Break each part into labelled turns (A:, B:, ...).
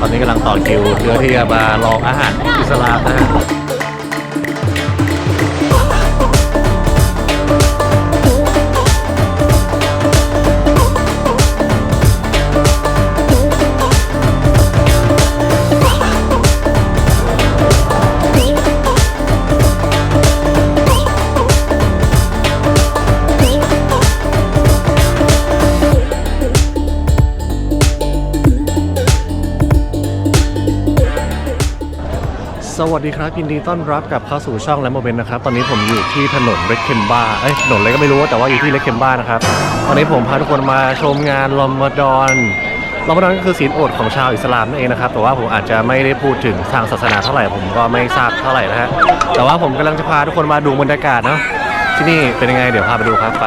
A: ตอนนี้กำลังต่อคิวเพื่อที่จะมาลองอาหารอิสลามนะฮะ สวัสดีครับยินดีต้อนรับกลับเข้าสู่ช่องและโมเมนต์นะครับ ตอนนี้ผมอยู่ที่ถนนเรคเคมบ้าเอ้ยถนนอะไรก็ไม่รู้แต่ว่าอยู่ที่เรคเคมบ้านะครับตอนนี้ผมพาทุกคนมาชมงานรอมฎอนรอมฎอนก็คือศีลอดของชาวอิสลามนั่นเองนะครับแต่ว่าผมอาจจะไม่ได้พูดถึงทางศาสนาเท่าไหร่ผมก็ไม่ทราบเท่าไหร่นะฮะแต่ว่าผมกำลังจะพาทุกคนมาดูบรรยากาศเนาะที่นี่เป็นยังไงเดี๋ยวพาไปดูครับไป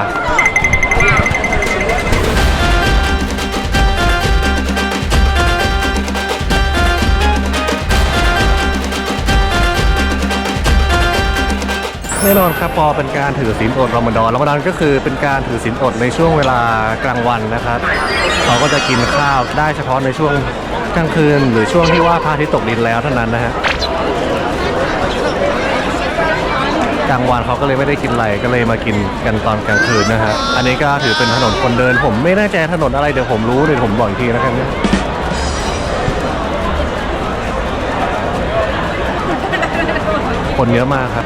A: แน่นอนครับพอเป็นการถือศีลอดรอมฎอนรอมฎอนก็คือเป็นการถือศีลอดในช่วงเวลากลางวันนะครับเขาก็จะกินข้าวได้เฉพาะในช่วงกลางคืน หรือช่วงที่ว่าพระอาทิตย์ตกดินแล้วเท่านั้นนะฮะกลางวันเขาก็เลยไม่ได้กินอะไรก็เลยมากินกันตอนกลางคืนนะฮะอันนี้ก็ถือเป็นถนนคนเดิน ผมไม่แน่ใจถนนอะไรเดี๋ยวผมรู้เดี๋ยวผมบอกอีกทีนะครับเนี่ยคนเยอะมากครับ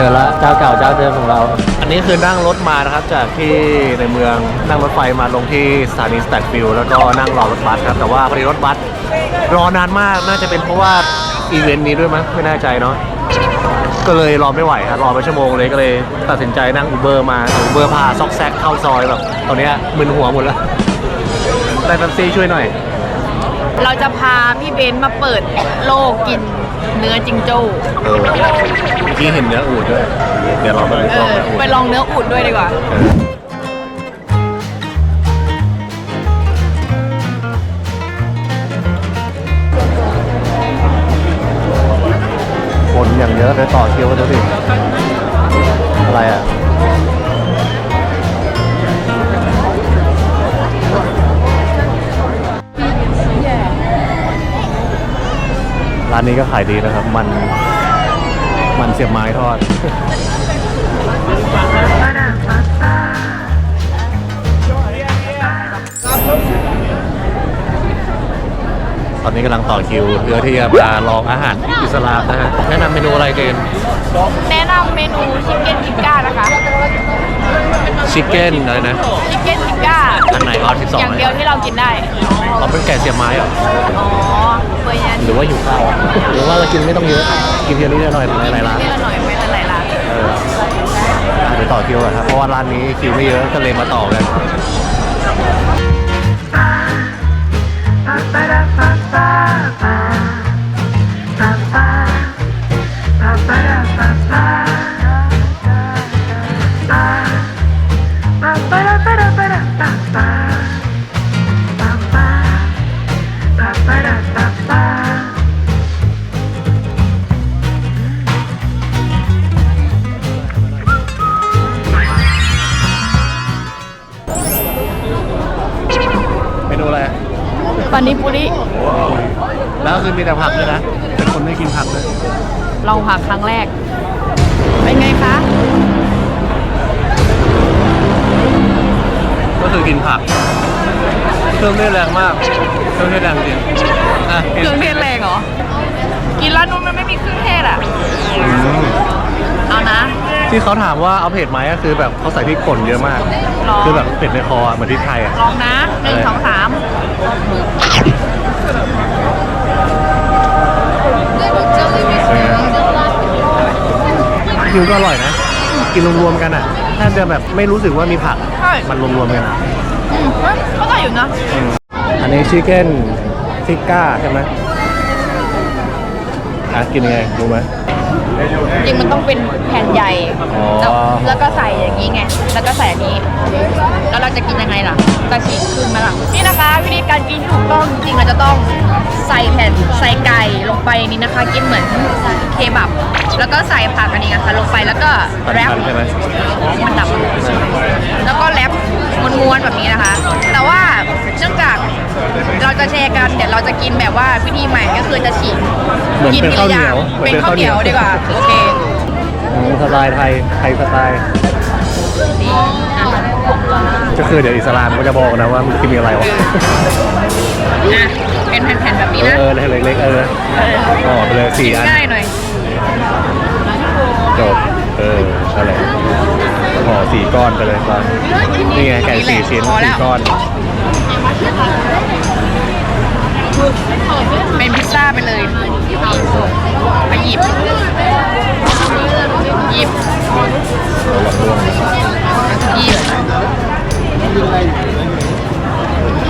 A: จอละเจ้าเก่าเจ้าเดิมของเรา อันนี้คือนั่งรถมานะครับ จากที่ในเมืองนั่งรถไฟมาลงที่สถานีสแตทฟิลด์แล้วก็นั่งรอรถบัสครับแต่ว่าพอดีรถบัสรอนานมากน่าจะเป็นเพราะว่าอีเวนต์นี้ด้วยมั้งไม่แน่ใจเนาะก็เลยรอไม่ไหวครับรอไปชั่วโมงเลยก็เลยตัดสินใจนั่งอูเบอร์มาอูเบอร์พาซอกแซกเข้าซอยแบบตอนเนี้ยมึนหัวหมดแล้วได้แป๊บซี่ช่วยหน่อย
B: เราจะพาพี่เบนซ์มาเปิดโลกกิน เนื้อจิงโจ้
A: เออเมื่อกี้เห็นเนื้ออูดด้วย เดี๋ยวเราไป
B: เอ
A: ลอง
B: อ
A: เนื้ออูด
B: ไปลองเนื้ออูดด้วยดีกว่า
A: คนอย่างเยอะไปต่อคิวกันดูดิอะไรอะ ร้านนี้ก็ขายดีนะครับ มันมันเสียบไม้ทอด ตอนนี้กำลังต่อคิวเพื่อที่จะมาลองอาหารอิสลามนะฮะแนะนำเมนูอะไรเจน
B: แนะนำเมนูชิคเก้นทิกก้านะคะ
A: ชิคเก้นอะไรนะ
B: ชิคเก้นทิกก้า
A: อันไหนออที่สอง
B: อย่างเดียวที่เรากินได้
A: เราเป็นแกะเสียบไม้เหรอ
B: อ๋อเบอร์ยัน
A: หรือว่าอยู่ข้าวอะหรือว่าเรากินไม่ต้องเยอะ กินเพียงนิดหน่อยหลายๆร้าน
B: นี่ละหน่อยไม่ละหลายร้าน
A: เอออะไปต่อคิวกันครับ เพราะว่าร้านนี้คิวไม่เยอะก็เลยมาต่อกันเม ลอ
B: งผักครั้งแรก เป็นไงคะ
A: ก็คือกินผักเครื่องเทศแรงมากเครื่องเทศแรงจริงอะ
B: เครื่องเทศแรงเหรอ กินร้านนู้นมันไม่มีเครื่องเทศอะ
A: อืม
B: เอานะ
A: ที่เขาถามว่าเอาเผ็ดไหมก็คือแบบเขาใส่พริกป่นเยอะมาก
B: หรอ
A: คือแบบเผ็ดในคออะเหมือนพริกไทยอะ
B: ลองนะหนึ่งสองสาม
A: คิวก็อร่อยนะ กินรวมๆกันอะแทบจะแบบไม่รู้สึกว่ามีผัก
B: ใช่
A: มันรวมๆกันอะ
B: อืมเฮ้ยก็ได้อยู่นะ
A: อันนี้ชิคเก้นทิกก้าใช่ไหมอะกินยังไงรู้ไหม
B: จริงมันต้องเป็นแผ่นใหญ่
A: อ๋อ
B: แล้วแล้วก็ใส่อย่างนี้ไง แล้วก็ใส่อันนี้ แล้วเราจะกินยังไงล่ะ จะฉีกขึ้นไหมล่ะ นี่นะคะวิธีการกินที่ถูกต้องจริงๆเราจะต้องใส่แผ่นใส่ไก่ลงไปนี่นะคะ กินเหมือนเคบับ แล้วก็ใส่ผักอันนี้นะคะลงไปแล้วก็แรป
A: ใช่ไหม
B: มันดับ แล้วก็แรป กันเดี๋ยวเราจะกินแบบว่าวิธีใหม่ก็คือจะฉีก
A: เหมือน
B: กิ
A: เป็น
B: ที
A: ข้าว
B: ละ
A: เห
B: อ
A: นี
B: ย่าง
A: ยว
B: เป็นข้าวเหนียว ดีกว่าโอเค
A: อืมสไตล์ไทยไทยสไตล์
B: นี่อะ
A: ก็คือเดี๋ยวอิสลามก็จะบอกนะว่ามันกินอะไรวะ
B: อะเป็นแผ่นๆแบบนี้นะ
A: เออเล็กๆเออห่อไปเลยสี่อัน
B: ง่ายหน่อย
A: จบ เอออะไรห่อสี่ก้อนไปเลยตอนนี่ไงไก่สี่ชิ้น
B: พอแล้
A: สี่
B: ว
A: ก้อน
B: เป็นพิซซ่าไปเลยไปหยิบ หยิบ หยิบ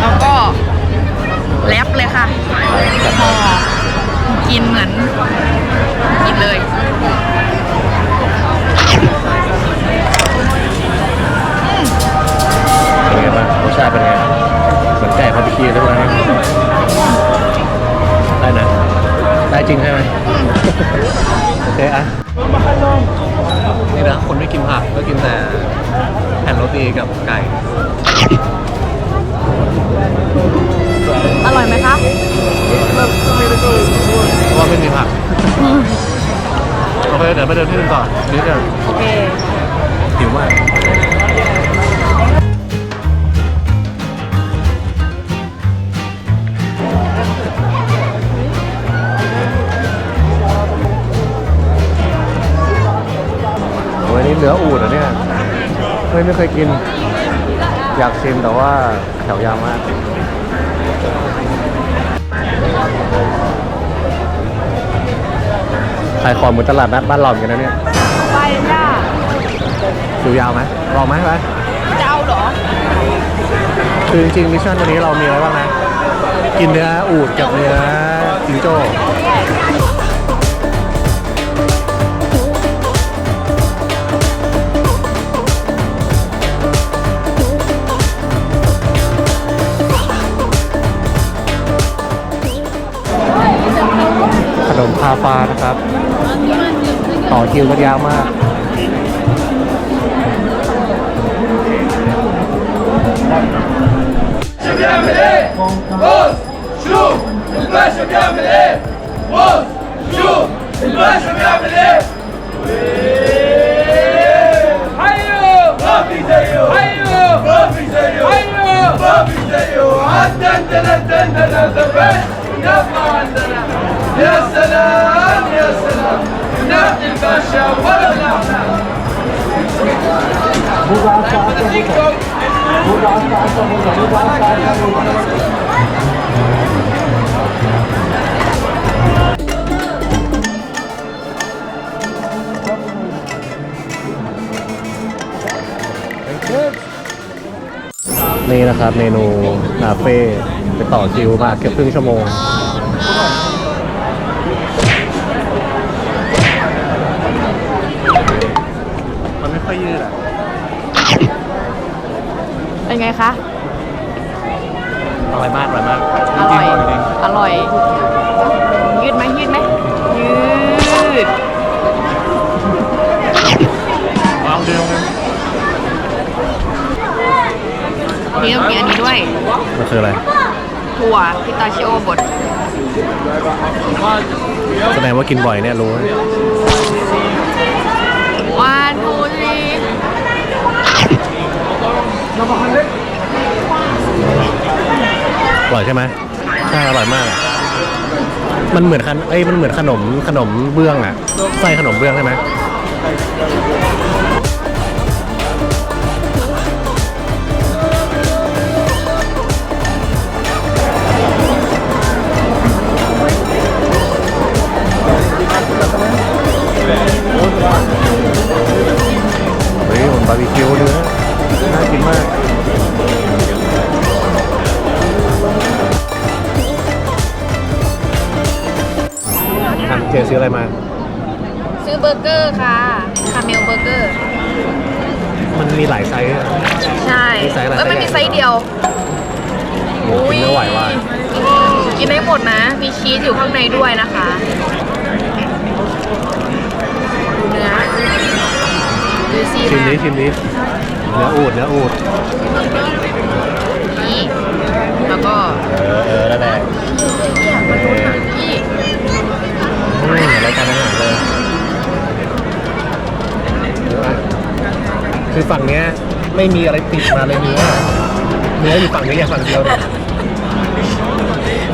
B: แล้วก็แรปเลยค่ะห่อกินเหมือนกินเลย
A: เคเดี๋ยวไปเดินที่อื่นต่อนี่กัน
B: โอเค
A: หิวมาก โอ้ยนี่เนื้ออูดเหรอเนี่ยเฮ้ยไม่เคยกิน อยากชิมแต่ว่าแถวยาวมาก ขายของเหมือนตลาดนัดบ้านเราเหมือนกันนะเนี่ย
B: ไปจ้า
A: คิวยาวไหมลองไหมไป
B: จะเอาเหรอ
A: คือจริงๆมิชชั่นวันนี้เรามีอะไรบ้างนะ กินเนื้ออูดกับเนื้อจิงโจ้ นมคาฟ้านะครับ ต่อคิวกันยาวมาก
C: เชิบยเมิเลวอสชูอิลบาชิบยเมิเลวอสชูอิล
A: บาชิบยเมิเลไฮโยบาฟิเซโยไฮโยบาฟิเซโยไฮโยบาฟิเซโยอัดดันดันดันดันดันดันดัน
C: يا سلام يا سلام نبني الباشا ولا نحن تيك توك
A: นี่นะครับเมนูนาเฟ่ไปต่อคิวมาเกือบครึ่งชั่วโมง ค่อยยืดอะ
B: เป็นไงคะ
A: อร่อยมากอร่อยมาก
B: อร่อย
A: จริง
B: อร่อย ยืดไหมยืดไหมยืด
A: ๆลองดู
B: นี่ต้องกินอันนี้ด้วย
A: มันคืออะไร
B: ถั่วพิตาชิโอบด
A: แสดงว่ากินบ่อยเนี่ยรู้
B: วันทูทรี
A: อร่อยใช่ไหมใช่อร่อยมาก มันเหมือนขนเอ้ยมันเหมือนขนมขนมเบื้องอะไส้ขนมเบื้องใช่ไหม มันมีหลายไซส์อะ
B: ใช่
A: มีไซส์อะไร
B: เอ้ยมันมีไซส์เดียว
A: โหกินไม่ไหวว่ะ
B: อุ้ยกินได้หมดนะ มีชีสอยู่ข้างในด้วยนะคะดูเนื้อดูซี
A: ชิม
B: มา
A: นี้
B: ก
A: ชิมนี้เนื้ออูดเนื้ออูด
B: นี่แล้วก็
A: เออเออแล้วแหละ
B: นี่
A: อืมรายการอาหารเลย คือฝั่งเนี้ยไม่มีอะไรติดมาเลยเนื้อเนื้ออยู่ฝั่งนี้อย่างฝั่งเดียวเลย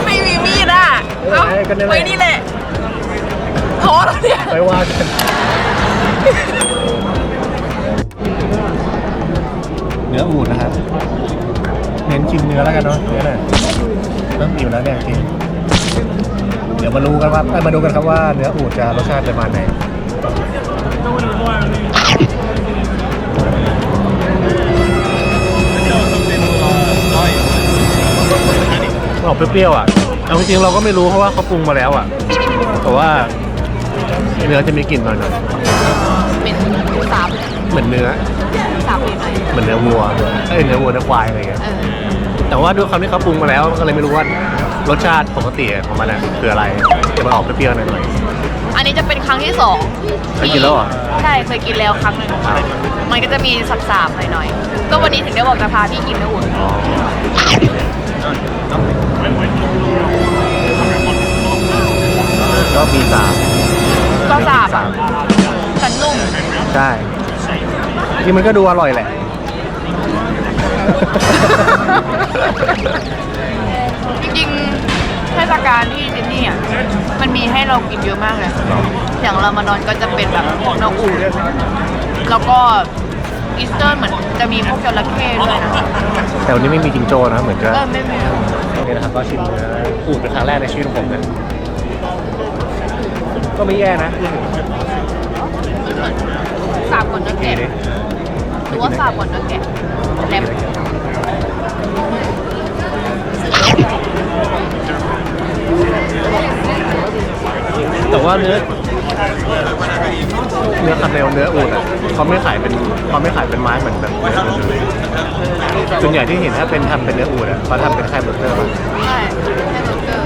B: ไม่มีมีดอะ
A: เออก็นั่นแหละ
B: ไว้นี่แหละโถแล้วเนี่ย
A: ไปว่ากันเนื้ออูดนะครับเน้นชิมเนื้อแล้วกันเนาะเนื้อน่ะเริ่มอิ่มแล้วเนี่ยจริงเดี๋ยวมารู้กันว่าเอ้ยมาดูกันครับว่าเนื้ออูดจะรสชาติประมาณไหน ออกเปรี้ยวๆอะเอาจริงๆเราก็ไม่รู้เพราะว่าเขาปรุงมาแล้วอะ แต่ว่าเนื้อจะมีกลิ่นหน่อย
B: เป็นสาบ
A: ๆเหมือนเนื้อ
B: สาบเลยไหม
A: เหมือนเนื้อวัวเอ้ยเนื้อวัวเนื้อควายอะไรเงี้ย
B: เออ
A: แต่ว่าด้วยคำที่เขาปรุงมาแล้วก็เลยไม่รู้ว่ารสชาติปกติของมันอะคืออะไรจะมันออกเปรี้ยวๆหน่อย
B: อันนี้จะเป็นครั้งที่สอง
A: เคยกินแล้วเหรอ
B: ใช่เคยกินแล้วครั้งหนึ่ง
A: อ้าว
B: มันก็จะมีสาบๆหน่อยๆก็วันนี้ถึงได้บอกจะพาพี่กินนะอุ่น
A: อ๋ ก็มีสาม
B: ก็สาบอะสันนุ่ม
A: ใช่จริงมันก็ดูอร่อยแหละ
B: จริงๆเทศกาลที่ซิดนีย์อะมันมีให้เรากินเยอะมากเลย อย่างรามานอนก็จะเป็นแบบนกอูดแล้วก็อีสเตอร์เหมือนจะมีพวกจระเข้ด้วยนะ
A: แต่วันนี้ไม่มีจิงโจ้นะเหมือนจะ
B: เออไม่มี
A: นี่นะครับก็ชิมเนื้ออูดเป็นครั้งแรกในชีวิตของผมนะ ก็ไม่แย่นะ
B: สาบกว่าเนื้อแกะหรือว่าสาบกว่าเนื้อแกะแหลม
A: แต่ว่าเนื้อเนื้อคาเนลเนื้ออูดอะเขาไม่ขายเป็นเขาไม่ขายเป็นไม้เหมือนแบบเนื้ออื่นเลยส่วนใหญ่ที่เห็นถ้าเป็นทำเป็นเนื้ออูดอะเขาทำเป็นแค่เบอร์เกอร์มา
B: ใช่แค่เบอร์เกอร์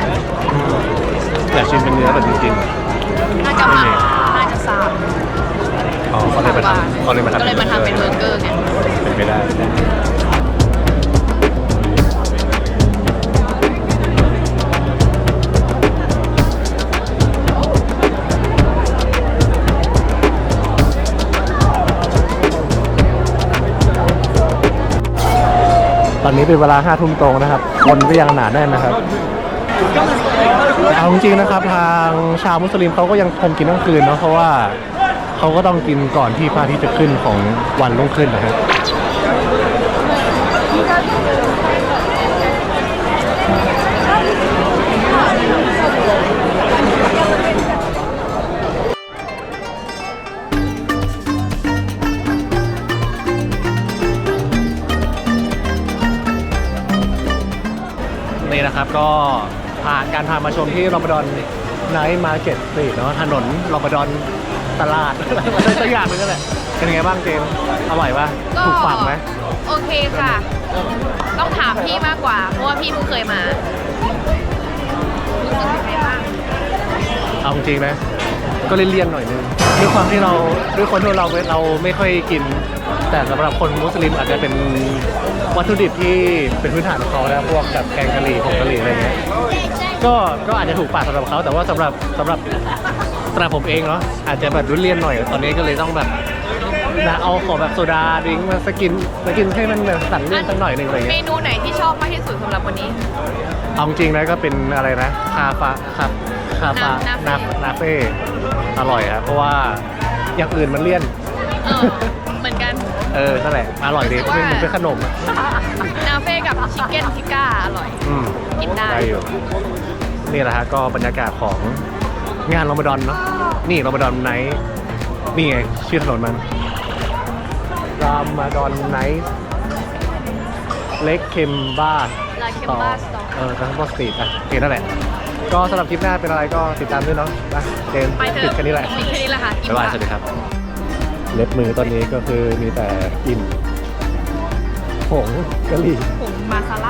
A: อยากชิมเป็นเนื้อแบบจริง
B: น่าจะมาน่าจะสาบ
A: อ๋อเขาเลยมาทำเขาเลยมาทำ
B: ก็เลยมาทำเป็นเบอร์เกอร์ไง
A: เป็นไปได้ตอนนี้เป็นเวลาห้าทุ่มตรงนะครับ คนก็ยังหนาแน่นนะครับ แต่เอาจริงๆนะครับทางชาวมุสลิมเขาก็ยังคงกินทั้งคืนเนาะเพราะว่าเขาก็ต้องกินก่อนที่พระอาทิตย์จะขึ้นของวันรุ่งขึ้นนะครับ การพามาชมที่รอมฎอนไนท์มาร์เก็ตสตรีทเนาะถนนรอมฎอนตลาด อะไรสักอย่างหนึงนั่นแหละเป็นไงบ้างเจมส์อร่อยปะ
B: ก็
A: ถูกปากไหม
B: โอเคค่ะ ต้องถามพี่มากกว่า เพราะว่าพี่เพิ่งเคยมารู้สึกยังไงบ้าง
A: เอาจริงๆนะก็เลี่ยนๆหน่อยนึงด้วยความที่เราด้วยคนที่เราเราไม่ค่อยกิน แต่สำหรับคนมุสลิมอาจจะเป็นวัตถุดิบที่เป็นพื้นฐานของเขานะพวกแบบแกงกะหรี่ผงกะหรี่อะไรเงี้ย ก็ก็อาจจะถูกปากสำหรับเขาแต่ว่าสำหรับสำหรับสำหรับผมเองเนาะอาจจะแบบรุนเลี่ยนหน่อยตอนนี้ก็เลยต้องแบบนะเอาของแบบโซดาดริงก์มาสกินสกินให้มันแบบสั่นเลี่ยนสักหน่อยหนึ่งอะไร
B: เม
A: เงี้ย
B: นูไหนที่ชอบมากที่สุดสำหรับวันนี้
A: เอาจริงๆนะก็เป็นอะไรนะคาฟาคาคาฟา
B: นา
A: นา
B: นาเฟ่
A: นาเฟ่อร่อยครับเพราะว่าอย่างอื่นมันเลี่ยน
B: เออเหมือนกัน
A: เออนั่นแหละอร่อยดี
B: รู้สึกว่า
A: มันเป็นขนมอะ
B: นาเฟ่กับชิคเก้นทิก้าอร่อย
A: อืม
B: กินได้
A: อยู่ นี่แหละฮะก็บรรยากาศของงานรอมฎอนเนาะนี่รอมฎอนไนท์นี่ไงชื่อถนนมันรอมฎอนไนท์เล็กเคมบ้า
B: La Kemba Store
A: เออทางบอสตรีทอะโอเคนั่นแหละ ก็สำหรับคลิปหน้าเป็นอะไรก็ติดตามด้วยเนาะนะเจน
B: ไปเถ
A: ปิด
B: อะ
A: แค่นี้แหละ
B: มีแค่นี้แหละค่ะอิ่ม
A: บ๊ายบาย
B: ละ
A: สวัสดีครับ เล็บมือตอนนี้ก็คือมีแต่กลิ่นผงกะหรี่
B: ผงมาซาล่า